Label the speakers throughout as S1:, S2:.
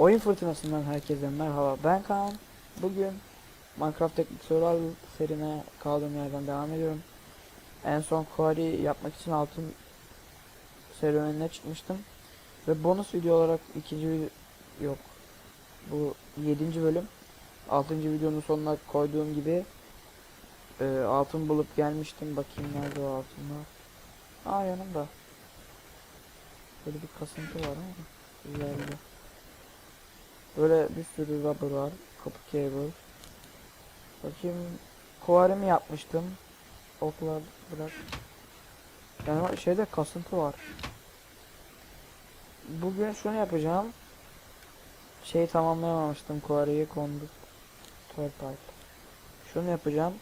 S1: Oyun fırtınasından herkese merhaba. Ben Kaan. Bugün Minecraft Teknik Survival serine kaldığım yerden devam ediyorum. En son quarry yapmak için altın serüvenine çıkmıştım. Ve bonus video olarak ikinci yok. Bu yedinci bölüm. Altıncı videonun sonuna koyduğum gibi e, altın bulup gelmiştim. Bakayım nerede o altınlar. Aa yanımda. Böyle bir kasıntı var ama güzeldi. Böyle bir sürü rubber var. Kapı cable. Bakayım kuvari mi yapmıştım? Oklar bırak. Yani şeyde kasıntı var. Bugün şunu yapacağım. Şeyi tamamlayamamıştım kuariyi konduktör pipe. Şunu yapacağım.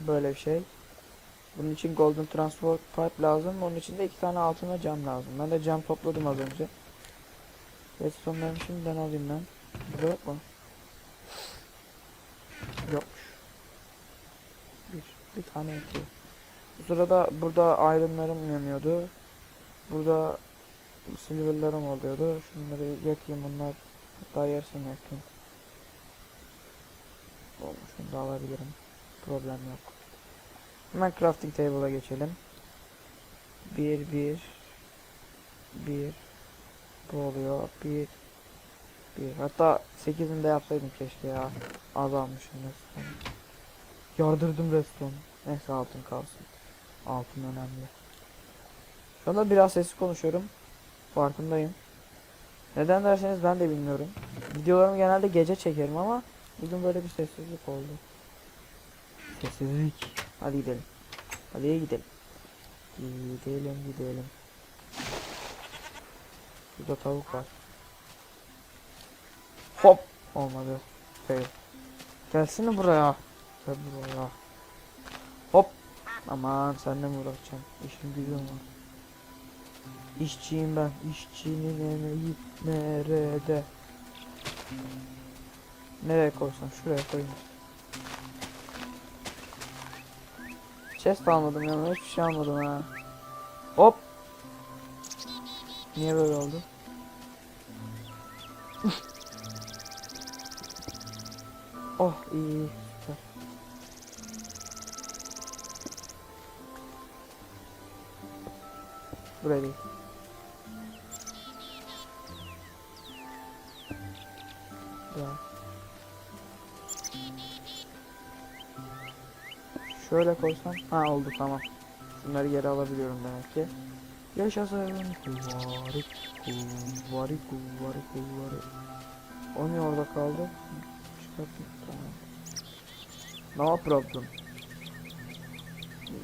S1: Böyle bir şey. Bunun için golden transport pipe lazım. Onun için de iki tane altın ve cam lazım. Ben de cam topladım az önce. Redstone'larımı şimdiden alayım ben. Burada mu? Yokmuş. Bir, bir tane yetiyor. Bu sırada burada ironlarım yanıyordu. Burada silverlarım oluyordu. Şunları yakayım bunlar. Hatta yarısını yakayım. Olmuş. Bunu da alabilirim. Problem yok. Hemen crafting table'a geçelim. Bir, bir, bir, bu oluyor. Bir, bir. Hatta 8'ini de yapsaydım keşke ya. Az almışım resmen. Yardırdım resmen. Neyse altın kalsın. Altın önemli. Şu anda biraz sesli konuşuyorum. Farkındayım. Neden derseniz ben de bilmiyorum. Videolarımı genelde gece çekerim ama bugün böyle bir sessizlik oldu. Sessizlik. Hadi gidelim. Hadi gidelim. Gidelim gidelim. Burada tavuk var. Hop. Olmadı. Fail. Gelsene buraya. Gel buraya. Hop. Aman seninle mi uğraşacağım? İşim gücüm var. İşçiyim ben. İşçinin emeği nerede? Nereye koysam? Şuraya koyayım. Chest almadım ya. Hiçbir şey almadım ha. Hop. Niye böyle oldu? Oh iyi. Süper. Buraya değil. Şöyle koysam. Ha oldu tamam. Şunları geri alabiliyorum demek ki. Yaşasın. Kuvari, kuvari, kuvari, kuvari. O niye orada kaldı? Çıkartayım. No problem.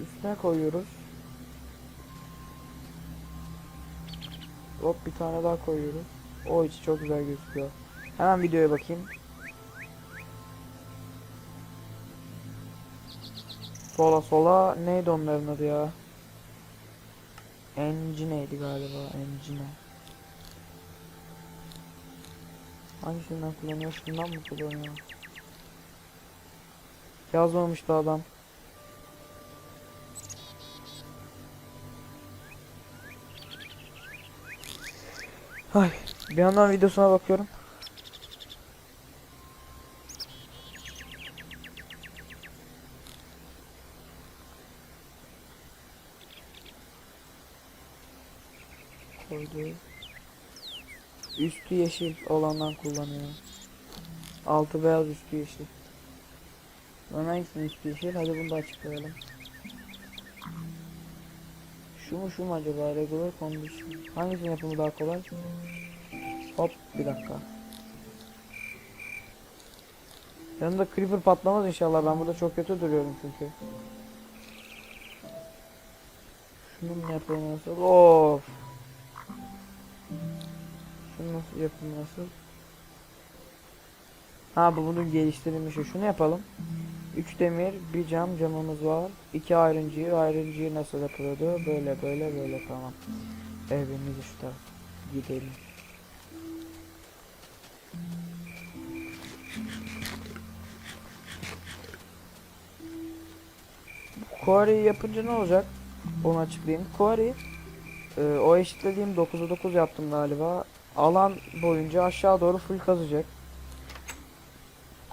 S1: Üstüne koyuyoruz. Hop bir tane daha koyuyoruz. O içi çok güzel gözüküyor. Hemen videoya bakayım. Sola sola neydi onların adı ya? Engine'ydi galiba. Engine. Hangisinden kullanıyor? Şundan mı kullanıyor? Yazmamıştı adam. Ay, bir yandan videosuna bakıyorum. koydu. Üstü yeşil olandan kullanıyor. Altı beyaz üstü yeşil. Ben hangisinin üstü yeşil? Hadi bunu da açıklayalım. Şu mu şu mu acaba? Regular condition. Hangisinin yapımı daha kolay? Hop bir dakika. Yanımda creeper patlamaz inşallah. Ben burada çok kötü duruyorum çünkü. Şunun yapımı nasıl? Of. Şunu nasıl yapayım nasıl? Ha bu bunun geliştirilmişi. Şunu yapalım. 3 demir, bir cam camımız var. 2 iron gear. Iron gear nasıl yapılıyordu? Böyle böyle böyle tamam. Evimiz işte. Gidelim. Quarry yapınca ne olacak? Onu açıklayayım. Quarry e, o eşitlediğim 9'a 9 yaptım galiba. alan boyunca aşağı doğru full kazacak.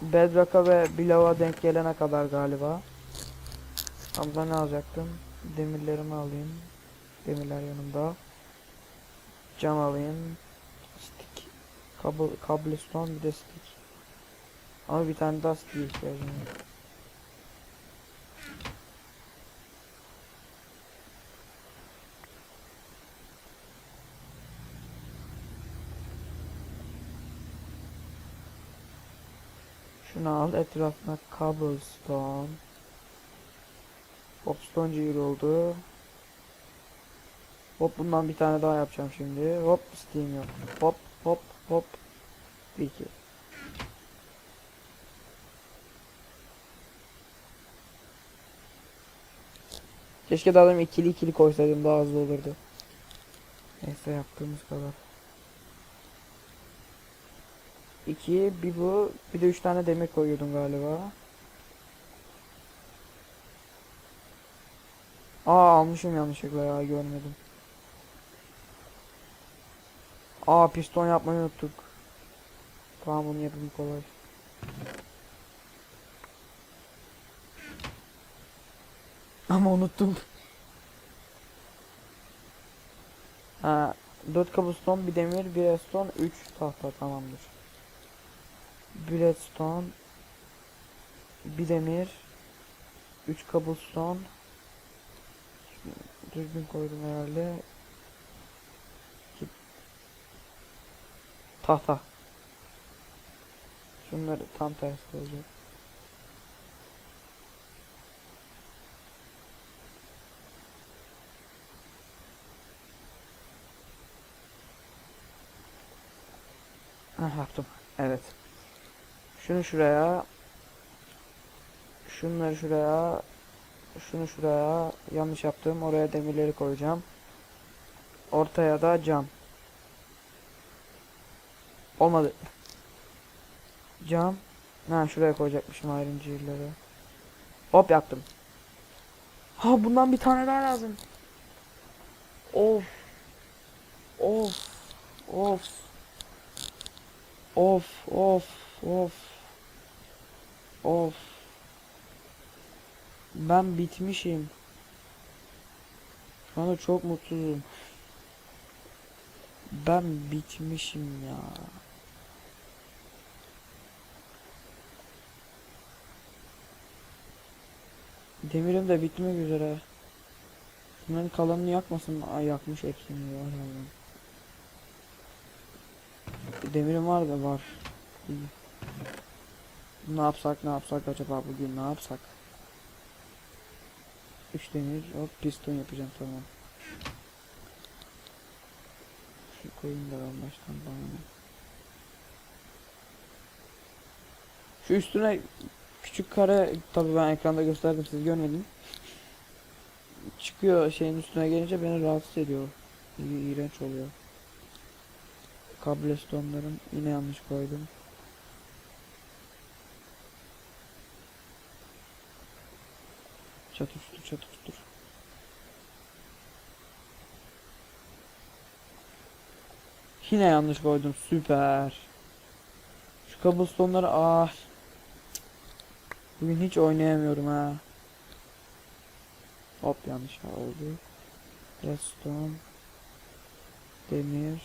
S1: Bedrock'a ve Bilava denk gelene kadar galiba. Hamza ne alacaktım? Demirlerimi alayım. Demirler yanımda. Cam alayım. Stick. Kablo, cobblestone bir de stick. Ama bir tane daha stick ihtiyacım var. Şunu al etrafına cobblestone. Hopstone cihir oldu. Hop bundan bir tane daha yapacağım şimdi. Hop steam yok. Hop hop hop. Bir iki. Keşke daha demin ikili ikili koysaydım daha hızlı olurdu. Neyse yaptığımız kadar. İki, bir bu, bir de üç tane demir koyuyordum galiba. Aa almışım yanlışlıkla ya görmedim. Aa piston yapmayı unuttuk. Tamam bunu yapayım kolay. Ama unuttum. Ha, 4 cobblestone, bir demir, bir redstone, 3 tahta tamamdır. Bir redstone, bir demir, 3 cobblestone. Düzgün koydum herhalde. Tahta. Şunları tam tersi olacak. Heh, yaptım. Evet. Şunu şuraya. Şunları şuraya. Şunu şuraya. Yanlış yaptım. Oraya demirleri koyacağım. Ortaya da cam. Olmadı. Cam. Ha şuraya koyacakmışım ayrıncıları. Hop yaptım. Ha bundan bir tane daha lazım. Of. Of. Of. Of of of. Of. Ben bitmişim. Şu anda çok mutsuzum. Ben bitmişim ya. Demirim de bitmek üzere. Bunların kalanını yakmasın. Ay yakmış hepsini ya. Demirim var da var. Ne yapsak ne yapsak acaba bugün ne yapsak? 3 demir hop piston yapacağım tamam. Şu koyayım da ben baştan bana. Şu üstüne küçük kare tabii ben ekranda gösterdim siz görmedin. Çıkıyor şeyin üstüne gelince beni rahatsız ediyor. İğrenç oluyor. Kablostone'larım yine yanlış koydum. Çatıştır çatıştır. Yine yanlış koydum süper. Şu cobblestone'ları ah. Bugün hiç oynayamıyorum ha. Hop yanlış oldu. Redstone. Demir.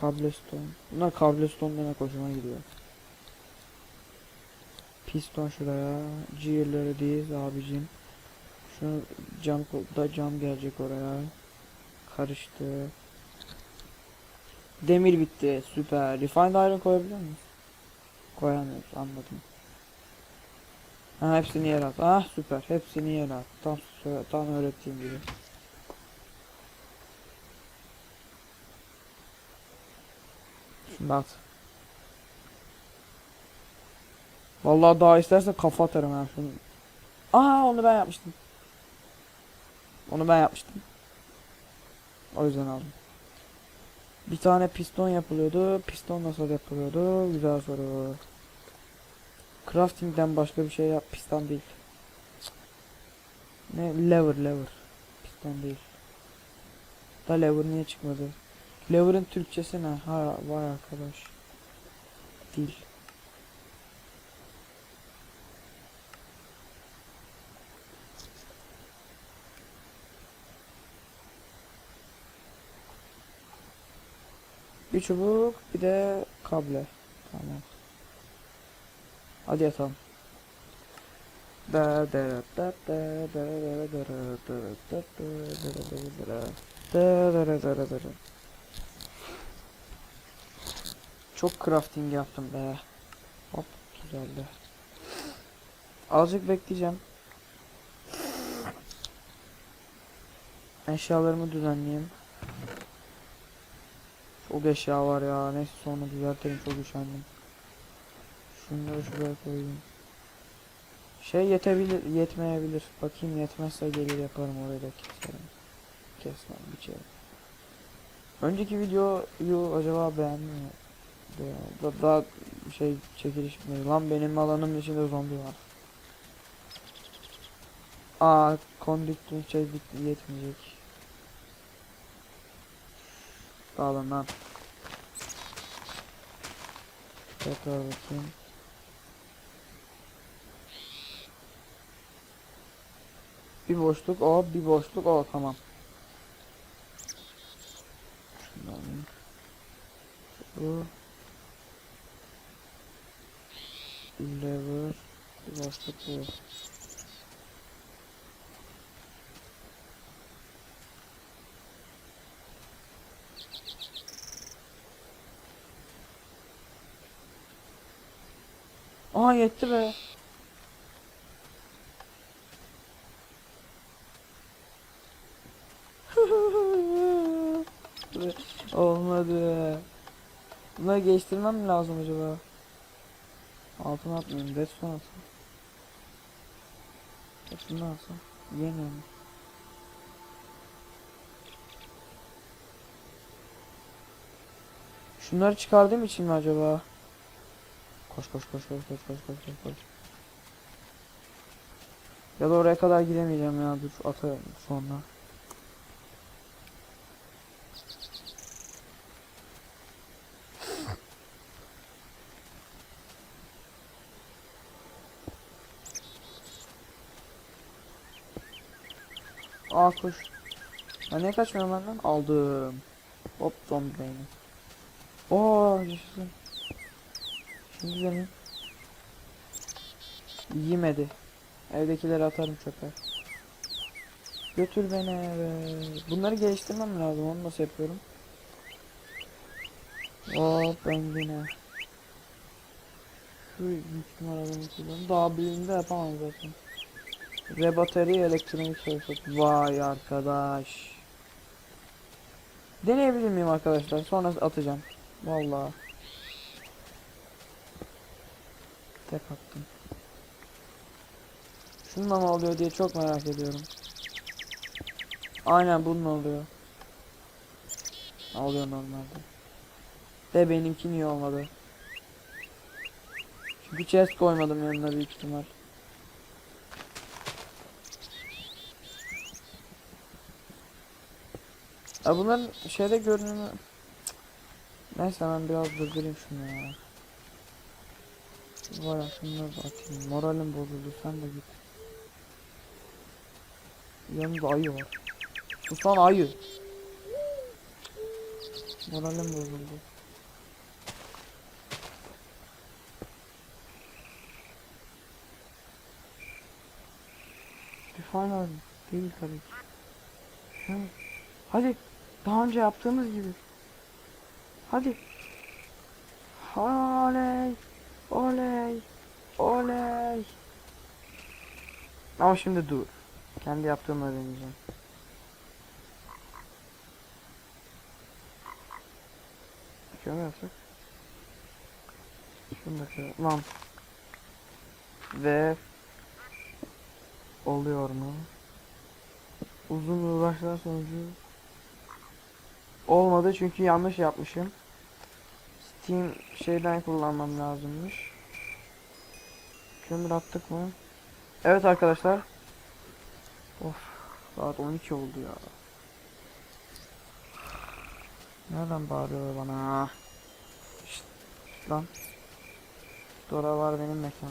S1: Cobblestone. Bunlar cobblestone demek hoşuma gidiyor. Piston şuraya. Gear'ları diz abicim. Şu cam da cam gelecek oraya. Karıştı. Demir bitti. Süper. Refined iron koyabiliyor muyuz? Koyamıyoruz. Anladım. Ha hepsini yer at. Ah süper. Hepsini yer at. Tam tam öğrettiğim gibi. Şimdi at. Vallahi daha istersen kafa atarım ha şunu. Aa onu ben yapmıştım. Onu ben yapmıştım. O yüzden aldım. Bir tane piston yapılıyordu. Piston nasıl yapılıyordu? Güzel soru. Crafting'den başka bir şey yap. Piston değil. Ne? Lever lever. Piston değil. Da lever niye çıkmadı? Flavor'ın Türkçesi ne? Ha var arkadaş. Dil. Bir çubuk, bir de kable. Tamam. Hadi yatalım. Da da da da da da da da da da da da da da da da da da. Çok crafting yaptım be. Hop güzeldi. Azıcık bekleyeceğim. Eşyalarımı düzenleyeyim. Çok eşya var ya. Neyse sonra düzeltelim çok üşendim. Şunları şuraya koyayım. Şey yetebilir, yetmeyebilir. Bakayım yetmezse gelir yaparım oraya da keserim. Kesmem biçerim. Önceki videoyu acaba beğendin mi? Da, da, daha şey çekiliş mi? Lan benim alanım içinde zombi var. Aa kondüktör şey bitti yetmeyecek. Dağılın lan. Tekrar bakayım. Bir boşluk o, bir boşluk o tamam. Şunu alayım. Bu. Lever. Bir boşluk bu. Aa yetti be. Olmadı. Bunları geçtirmem mi lazım acaba? Altına atmayayım. Redstone alsam. Hepsini alsam. Yiyemiyorum. Şunları çıkardığım için mi acaba? Koş koş koş koş koş koş koş koş koş. Ya da oraya kadar gidemeyeceğim ya dur atarım sonra. Aa koş. Ben niye kaçmıyorum benden? Aldım. Hop zombi beyni. Oo yaşasın. Şimdi benim. Yemedi. Evdekileri atarım çöpe. Götür beni eve. Bunları geliştirmem lazım. Onu nasıl yapıyorum? Hop ben yine. Şu büyük numaralarını kullanıyorum. Daha büyüğünde yapamam zaten. Rebateri elektronik soyut. Vay arkadaş. Deneyebilir miyim arkadaşlar? Sonra atacağım. Vallahi. Tek attım. Şununla mı oluyor diye çok merak ediyorum. Aynen bununla oluyor. Oluyor normalde. De benimki niye olmadı? Çünkü chest koymadım yanına büyük ihtimal. Ya bunların şeyde görünümü... Neyse ben biraz durdurayım şunu ya. Vay şunları da atayım. Moralim bozuldu sen de git. Yanımda ayı var. Susan ayı. Moralim bozuldu. Final değil tabii ki. Hadi daha önce yaptığımız gibi. Hadi. Oley. Oley. Oley. Ama şimdi dur. Kendi yaptığımı öğreneceğim. Şöyle yapsak. Şunu da şöyle. Lan. Ve oluyor mu? Uzun uğraşlar sonucu olmadı çünkü yanlış yapmışım. Steam şeyden kullanmam lazımmış. Kömür attık mı? Evet arkadaşlar. Of. Saat 12 oldu ya. Nereden bağırıyor bana? Şşt, lan. Dora var benim mekan.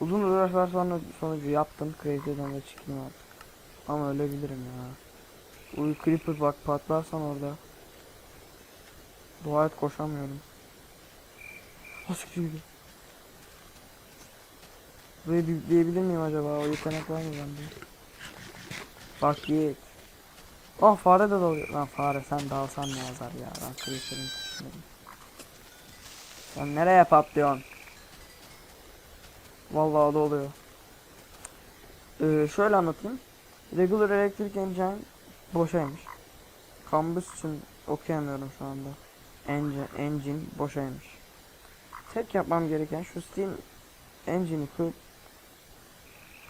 S1: Uzun uğraşlar sonra sonucu yaptım. Crazy'den de çıktım artık. Ama ölebilirim ya. Uy Creeper bak patlarsan orada. Dua et koşamıyorum. Nasıl gibi? Burayı bipleyebilir miyim acaba? O yetenek var mı bende? Bak git. Oh fare de dalıyor. Lan fare sen dalsan ne yazar ya. Ben Creeper'ın. Sen nereye patlıyorsun? Vallahi da oluyor. Ee, şöyle anlatayım. Regular Electric Engine boşaymış. Combustion okuyamıyorum şu anda. Engine, engine boşaymış. Tek yapmam gereken şu Steam Engine'i kurup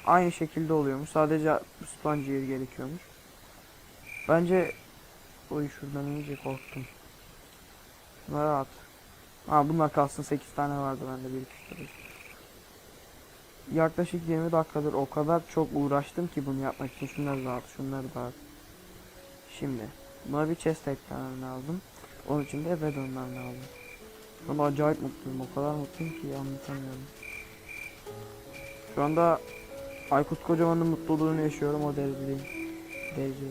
S1: aynı şekilde oluyormuş. Sadece Sponge'ye gerekiyormuş. Bence Oy şuradan iyice korktum. Bunları at. Ha bunlar kalsın 8 tane vardı bende bir iki tane. Yaklaşık 20 dakikadır o kadar çok uğraştım ki bunu yapmak için şunları da at, şunları da at. Şimdi bir chest eklemem lazım. Onun için de dönmem lazım. Ama acayip mutluyum. O kadar mutluyum ki anlatamıyorum. Şu anda Aykut Kocaman'ın mutluluğunu yaşıyorum o derecedeyim. Derece.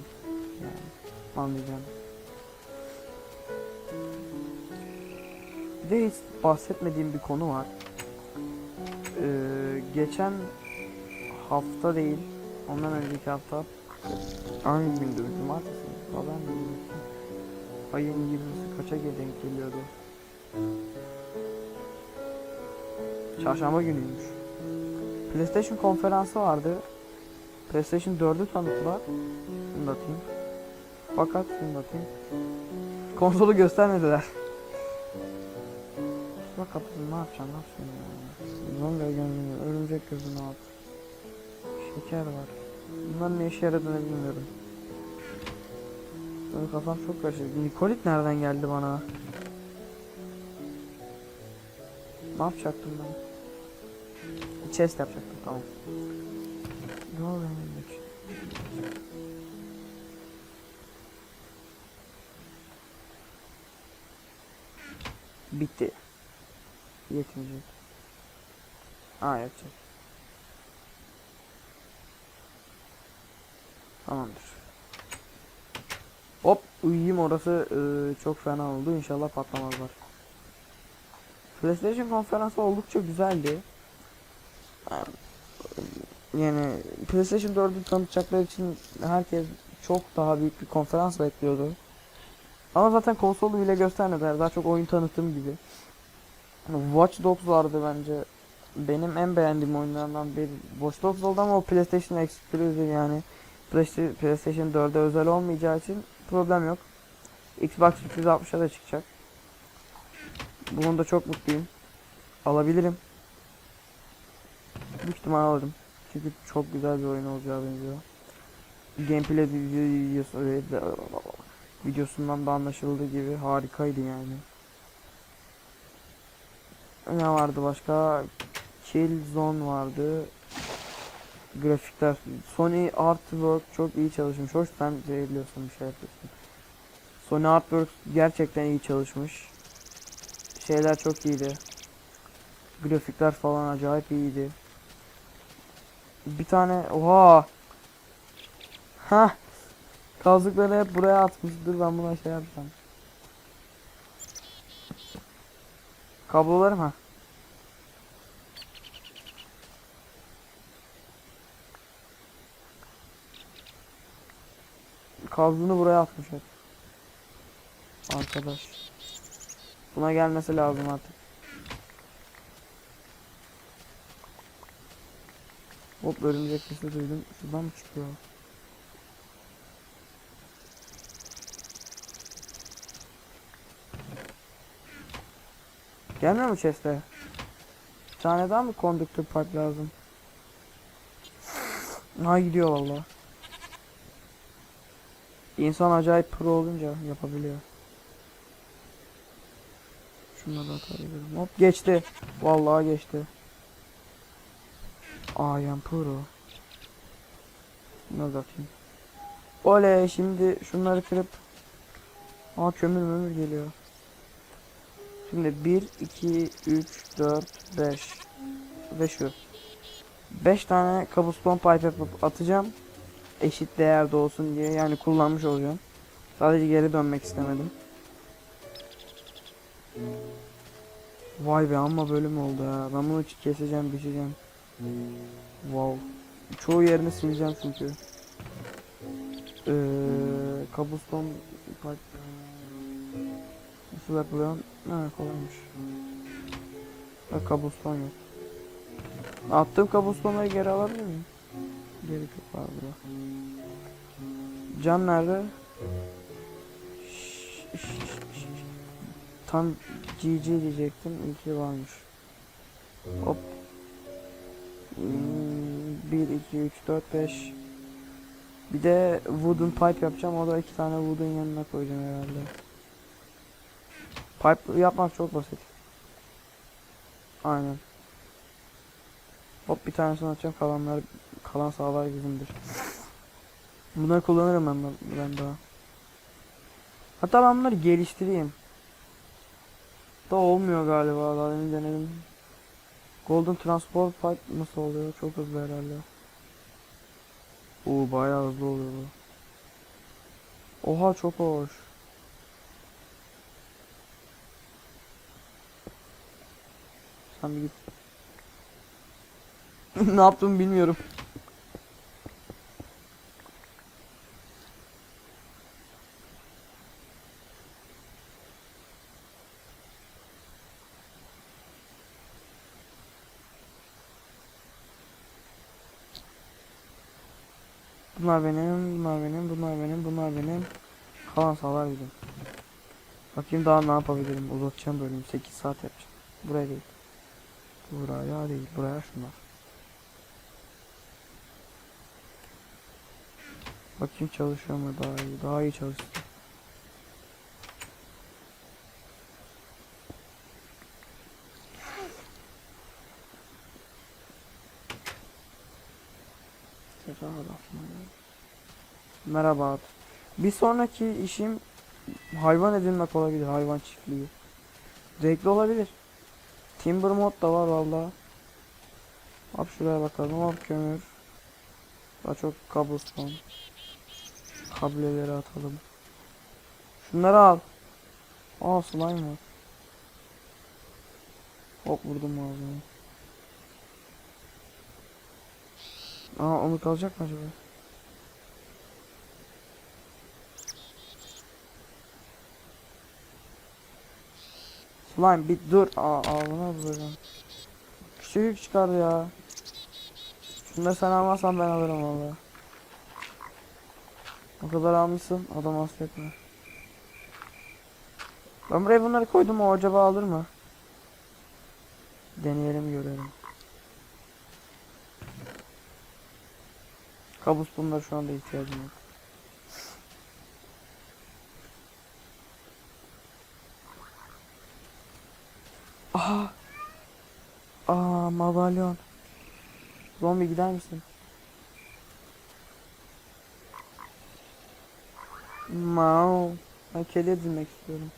S1: Yani anlayacağım. Bir de hiç bahsetmediğim bir konu var. Ee, geçen hafta değil, ondan önceki hafta hangi gündü? Cumartesi Pazar mı? Ayın 20'si kaça denk geliyordu? Çarşamba günüymüş. PlayStation konferansı vardı. PlayStation 4'ü tanıttılar. Şunu da atayım. Fakat şunu da atayım. Konsolu göstermediler. Bak kapısını ne yapacaksın? Ne yapacaksın ya? Zombi gönlünü, örümcek gözünü at. Şeker var. Bunların ne işe yaradığını bilmiyorum. Benim kafam çok karışık. Nikolit nereden geldi bana? Ne yapacaktım ben? Chest yapacaktım tamam. Ne oluyor benim Bitti. Yetmeyecek. Aa yetecek. Tamamdır. Hop uyuyayım orası eee, çok fena oldu. İnşallah patlamazlar. PlayStation konferansı oldukça güzeldi. Yani PlayStation 4'ü tanıtacakları için herkes çok daha büyük bir konferans bekliyordu. Ama zaten konsolu bile göstermediler. Daha çok oyun tanıtım gibi. Watch Dogs vardı bence. Benim en beğendiğim oyunlardan biri. Watch Dogs oldu ama o PlayStation Exclusive yani. PlayStation 4'e özel olmayacağı için problem yok. Xbox 360'a da çıkacak. Bunun da çok mutluyum. Alabilirim. Büyük ihtimal alırım. Çünkü çok güzel bir oyun olacağı benziyor. Gameplay videosu videosundan da anlaşıldığı gibi harikaydı yani. Ne vardı başka? Killzone vardı. Grafikler. Sony Artwork çok iyi çalışmış. Hoş sen de biliyorsun bir şey yapıyorsun. Sony Artwork gerçekten iyi çalışmış. Şeyler çok iyiydi. Grafikler falan acayip iyiydi. Bir tane oha. Ha. Kazıkları hep buraya atmış. Dur ben buna şey yapacağım. Kablolarım ha. Kablonu buraya atmış hep. Arkadaş. Buna gelmesi lazım artık. Hop örümcek sesi duydum. Şuradan mı çıkıyor? Gelmiyor mu chest'e? Bir tane daha mı conductor part lazım? Ha gidiyor valla. İnsan acayip pro olunca yapabiliyor. Şunları da atabilirim. Hop geçti. Vallahi geçti. I am pro. Bunları da atayım. Oley şimdi şunları kırıp Aa kömür mömür geliyor. Şimdi 1, 2, 3, 4, 5 ve şu. 5 tane cobblestone pipe atacağım. Eşit değerde olsun diye yani kullanmış olacağım. Sadece geri dönmek istemedim. Vay be amma bölüm oldu ya. Ben bunu keseceğim, biçeceğim. Wow. Çoğu yerini sileceğim çünkü. Ee, cobblestone pipe Nasıl yapılıyor? Ha kolaymış. Ha cobblestone yok. Attığım cobblestone'ları geri alabilir miyim? Geri çok var burada. Can nerede? Şşş, şşş, şşş. Tam GG diyecektim. İyi ki varmış. Hop. 1, 2, 3, 4, 5. Bir de wooden pipe yapacağım. O da iki tane wooden yanına koyacağım herhalde. Pipe yapmak çok basit. Aynen. Hop bir tanesini atacağım. Kalanlar kalan sahalar bizimdir. Bunları kullanırım ben, ben daha. Hatta ben bunları geliştireyim. Da olmuyor galiba. Daha demin denedim. Golden Transport Pipe nasıl oluyor? Çok hızlı herhalde. Oo bayağı hızlı oluyor bu. Oha çok hoş. Sen bir git. ne yaptım bilmiyorum. Bunlar benim, bunlar benim, bunlar benim, bunlar benim. Kalan sağlar bizim. Bakayım daha ne yapabilirim. Uzatacağım bölümü. 8 saat yapacağım. Buraya değil. Buraya değil. Buraya şunlar. Bakayım çalışıyor mu daha iyi. Daha iyi çalışsın. Tekrar atma. Merhaba. Bir sonraki işim hayvan edinmek olabilir. Hayvan çiftliği. Zevkli olabilir. Timber mod da var valla. Hop şuraya bakalım. Hop kömür. Daha çok cobblestone. Kableleri atalım. Şunları al. Aa slime var. Hop vurdum ağzına. Aa onu kalacak mı acaba? Slime bir dur. Aa ağzına vuracağım. Küçük çıkardı ya. Şunları sen almazsan ben alırım valla. O kadar almışsın adam affetme. Ben buraya bunları koydum o acaba alır mı? Deneyelim görelim. Kabus bunlar şu anda ihtiyacım yok. Aha. Aa madalyon. Zombi gider misin? Mau. Ben kedi edinmek istiyorum.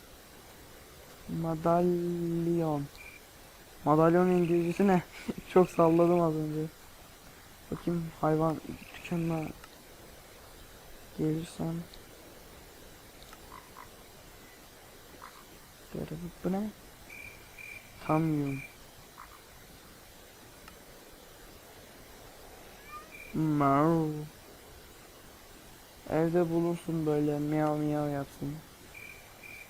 S1: Madalyon. Madalyon İngilizcesi ne? Çok salladım az önce. Bakayım hayvan dükkanına gelirsem. Bu ne? Kamyon. Mau. Evde bulunsun böyle miyav miyav yapsın.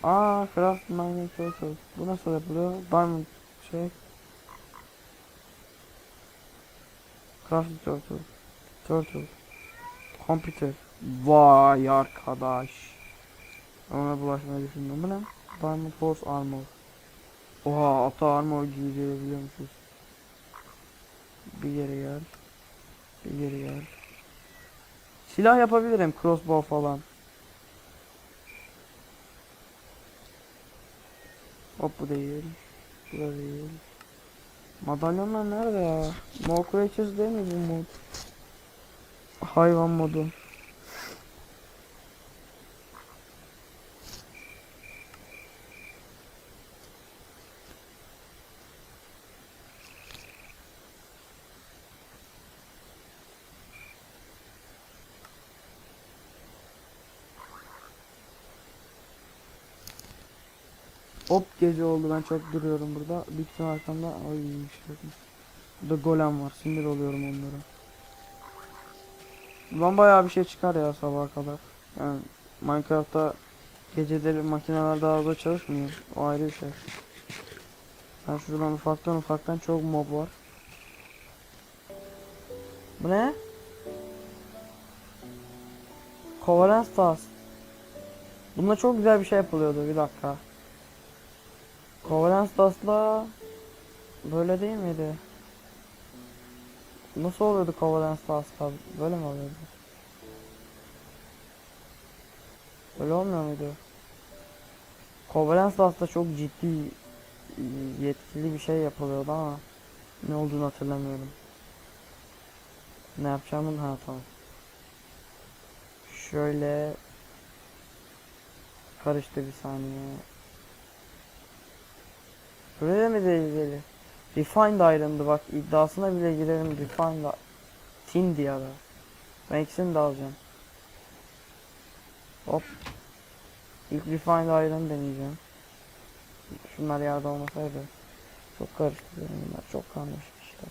S1: Aa craft mining turtle. Bu nasıl yapılıyor? Diamond şey. Craft turtle. Turtle. Computer. Vay arkadaş. Ona bulaşmayı düşündüm. Bu ne? Diamond Force Armor. Oha ata armor giydirebiliyormuşuz. Bir yere gel. Bir yere gel. Silah yapabilirim. Crossbow falan. Hop bu değil. Bu da değil. Madalyonlar nerede ya? More Creatures değil mi bu mod? Hayvan modu. Hop gece oldu ben çok duruyorum burada. Tane arkamda ay şey. Burada golem var sinir oluyorum onlara. Buradan bayağı bir şey çıkar ya sabaha kadar. Yani Minecraft'ta geceleri makineler daha hızlı çalışmıyor. O ayrı bir şey. Ben şuradan ufaktan ufaktan çok mob var. Bu ne? Covalence Task. Bunda çok güzel bir şey yapılıyordu bir dakika. Covalence Task'la böyle değil miydi? Nasıl oluyordu Covalence Task abi? Böyle mi oluyordu? Böyle olmuyor muydu? Covalence Task'ta çok ciddi yetkili bir şey yapılıyordu ama ne olduğunu hatırlamıyorum. Ne yapacağımı ha tamam. Şöyle karıştı bir saniye. Böyle mi değil Refined Iron'dı bak iddiasına bile girerim Refined Tin diye ara. Ben ikisini de alacağım. Hop. İlk Refined Iron deneyeceğim. Şunlar yerde olmasaydı. Çok karıştı bunlar. Çok karmaşık işler.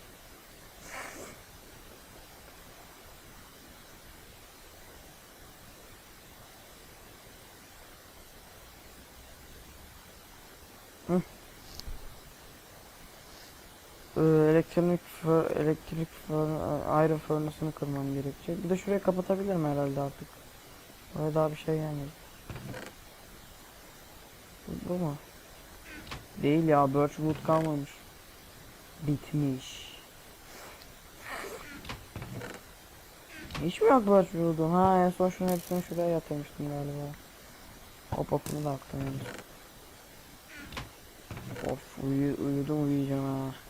S1: Hı. Ee, elektronik fır, elektrik fır, iron furnace'ını kırmam gerekecek. Bir de şurayı kapatabilirim herhalde artık. Buraya daha bir şey gelmedi. Bu, bu mu? Değil ya Birchwood kalmamış. Bitmiş. Hiç mi yok Birchwood'un? Ha en son şunu hepsini şuraya yatırmıştım galiba. Hop hopunu da yani. Of uyu, uyudum uyuyacağım ha.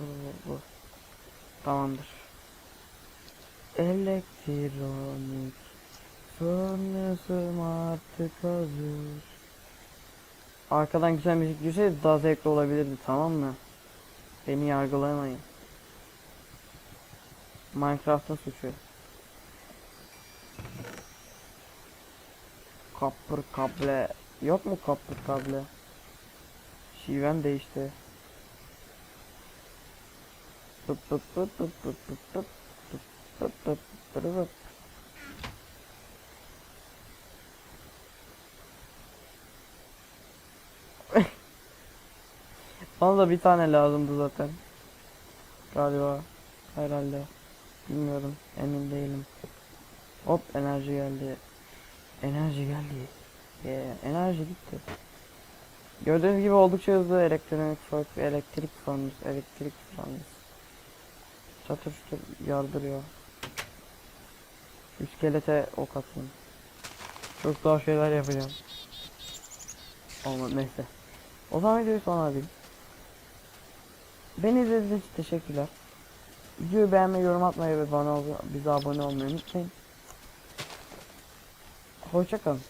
S1: Bu, bu. Tamamdır. Elektronik Furnace'ım artık hazır. Arkadan güzel müzik girseydi daha zevkli olabilirdi tamam mı? Beni yargılamayın. Minecraft'ın suçu. Kapır kable. Yok mu kapır kable? Şiven değişti. Bana da bir tane lazımdı zaten. Galiba. Herhalde. Bilmiyorum. Emin değilim. Hop enerji geldi. Enerji geldi. Yeah, enerji gitti. Gördüğünüz gibi oldukça hızlı elektronik fırk, elektrik furnace, elektrik furnace. Çatır çatır yardırıyor. İskelete ok atın. Çok daha şeyler yapacağım. Olmadı neyse. O zaman videoyu sona alayım. Beni izlediğiniz için teşekkürler. Videoyu beğenmeyi, yorum atmayı ve bana bize abone olmayı unutmayın. Hoşçakalın.